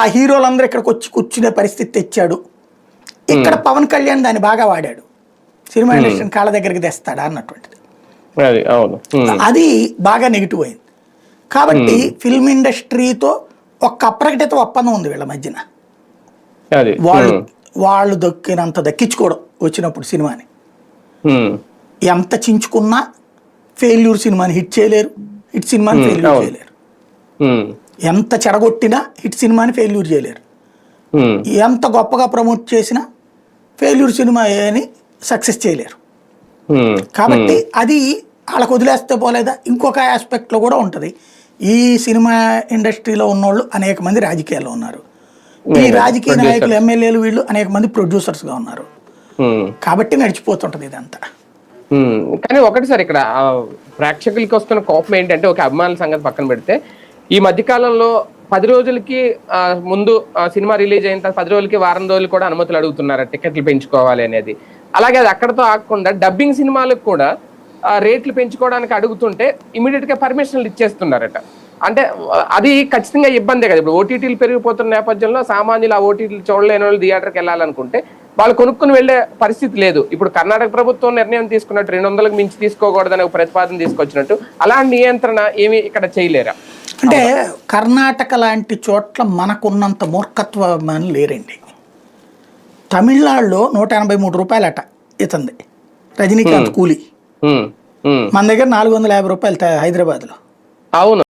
ఆ హీరోలందరూ ఇక్కడికి వచ్చి కూర్చునే పరిస్థితి తెచ్చాడు. ఇక్కడ పవన్ కళ్యాణ్ దాన్ని బాగా వాడాడు. సినిమా ఇండస్ట్రీని కాళ్ళ దగ్గరికి తెస్తాడా అన్నటువంటిది. అది బాగా నెగిటివ్ అయింది. కాబట్టి ఫిల్మ్ ఇండస్ట్రీతో ఒక్క అప్రకటిత ఒప్పందం ఉంది వీళ్ళ మధ్యన. వాళ్ళు వాళ్ళు దక్కినంత దక్కించుకోవడం వచ్చినప్పుడు సినిమాని. ఎంత చించుకున్నా ఫెయిల్యూర్ సినిమాని హిట్ చేయలేరు. హిట్ సినిమాని ఫెయిల్యూర్. చేయలేరు. ఎంత చెడగొట్టినా హిట్ సినిమాని ఫెయిల్యూర్ చేయలేరు. ఎంత గొప్పగా ప్రమోట్ చేసినా ఫెయిల్యూర్ సినిమా అని సక్సెస్ చేయలేరు. కాబట్టి అది వాళ్ళకు వదిలేస్తే పోలేదా? ఇంకొక ఆస్పెక్ట్లో కూడా ఉంటుంది. ఈ సినిమా ఇండస్ట్రీలో ఉన్నోళ్ళు అనేక మంది రాజకీయాల్లో ఉన్నారు. ఈ రాజకీయ నాయకులు ఎమ్మెల్యేలు వీళ్ళు అనేక మంది ప్రొడ్యూసర్స్గా ఉన్నారు. కాబట్టి నడిచిపోతుంటుంది ఇదంతా. కానీ ఒకటి సార్ ఇక్కడ ప్రేక్షకులకి వస్తున్న కోపం ఏంటంటే ఒక అభిమానుల సంగతి పక్కన పెడితే ఈ మధ్యకాలంలో పది రోజులకి ముందు ఆ, సినిమా రిలీజ్ అయిన తర్వాత పది రోజులకి వారం రోజులు కూడా అనుమతులు అడుగుతున్నారు టికెట్లు పెంచుకోవాలి అనేది. అలాగే అది అక్కడతో ఆగకుండా డబ్బింగ్ సినిమాలకు కూడా రేట్లు పెంచుకోవడానికి అడుగుతుంటే ఇమీడియట్గా పర్మిషన్లు ఇచ్చేస్తున్నారట. అంటే అది ఖచ్చితంగా ఇబ్బందే కదా. ఇప్పుడు ఓటీటీలు పెరిగిపోతున్న నేపథ్యంలో సామాన్యులు ఆ ఓటీటీలు చూడలేని వాళ్ళు థియేటర్కి వెళ్ళాలనుకుంటే వాళ్ళు కొనుక్కుని వెళ్ళే పరిస్థితి లేదు. ఇప్పుడు కర్ణాటక ప్రభుత్వం నిర్ణయం తీసుకున్నట్టు రెండు వందలకు మించి తీసుకోకూడదని ఒక ప్రతిపాదన తీసుకొచ్చినట్టు అలాంటి నియంత్రణ ఏమి ఇక్కడ చేయలేరా? అంటే కర్ణాటక లాంటి చోట్ల మనకున్నంత మూర్ఖత్వం అని లేరండి. తమిళనాడులో నూట ఎనభై మూడు రూపాయలట ఇతంది. రజనీకాంత్ కూలి. మన దగ్గర నాలుగు వందల యాభై రూపాయలు హైదరాబాద్లో. అవును.